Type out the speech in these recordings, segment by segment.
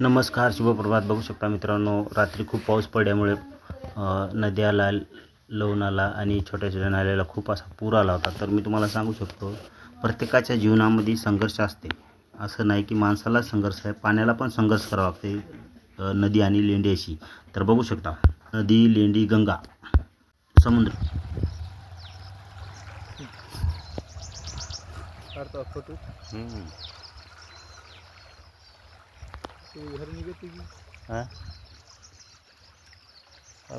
नमस्कार शुभप्रभात बघू शकता मित्रांनो रात्री खूप पाऊस पडल्यामुळे नद्याला लवणाला आणि छोट्या छोट्या नाल्याला खूप असा पूर आला होता. तर मी तुम्हाला सांगू शकतो प्रत्येकाच्या जीवनामध्ये संघर्ष असते. असं नाही की माणसाला संघर्ष आहे पाण्याला पण संघर्ष करावा लागते नदी आणि लेंडी अशी. तर बघू शकता नदी लेंडी गंगा समुद्र. हां?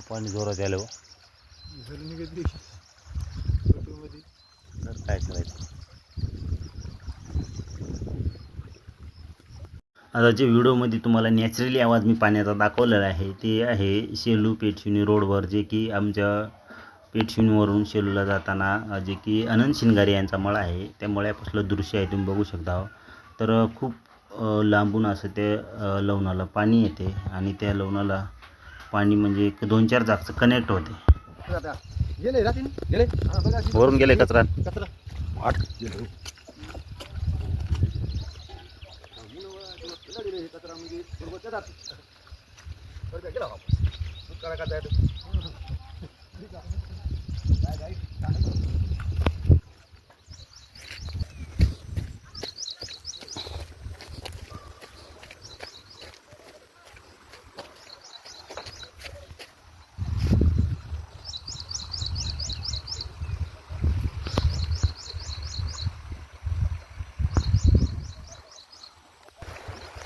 पाणी जोरात आलं हो तर काय करायचं? आता जे व्हिडिओमध्ये तुम्हाला नॅचरली आवाज मी पाण्याचा दाखवलेला आहे. ते आहे शेलू पेठशिवनी रोडवर जे की आमच्या पेठशिवनीवरून शेलूला जाताना जे की अनंत शिंगारे यांचा मळा आहे. त्या मळ्यापासलं दृश्य आहे तुम्ही बघू शकता. तर खूप लांबून असं ते लवणाला पाणी येते आणि त्या लवणाला पाणी म्हणजे एक दोन चार जागचं कनेक्ट होते. भरून गेले वरून गेले कचरा. कचरा आठ कचरा म्हणजे बरोबर त्या जाती. बरं का, गेला बाप. मग करा का जायचं? काय, काय, काय?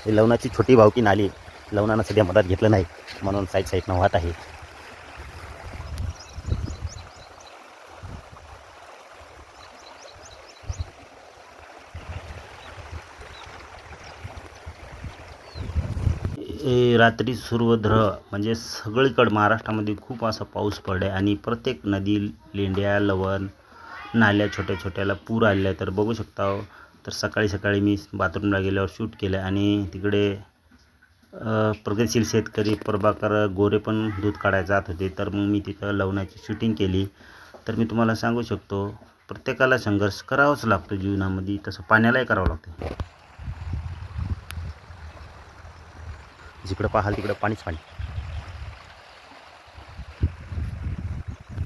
लवणाची छोटी भावकी नाली लवणानं सध्या मदत घेतलं नाही म्हणून साईड साईडनं वाहत आहे. रात्री सूर्वध्र म्हणजे सगळीकडं महाराष्ट्रामध्ये खूप असा पाऊस पडला आणि प्रत्येक नदी लेंड्या लवण नाल्या छोट्या छोट्याला पूर आलेला आहे तर बघू शकता हो, तर सकाळी सकाळी मी बाथरूमला गेल्यावर शूट केलं आणि तिकडे प्रगतशील शेतकरी प्रभाकर गोरे पण दूध काढायला जात होते. तर मग मी तिथं लवणाची शूटिंग केली. तर मी तुम्हाला सांगू शकतो प्रत्येकाला संघर्ष करावाच लागतो जीवनामध्ये. तसं पाण्यालाही करावं लागतं. जिकडं पाहाल तिकडं पाणीच पाणी.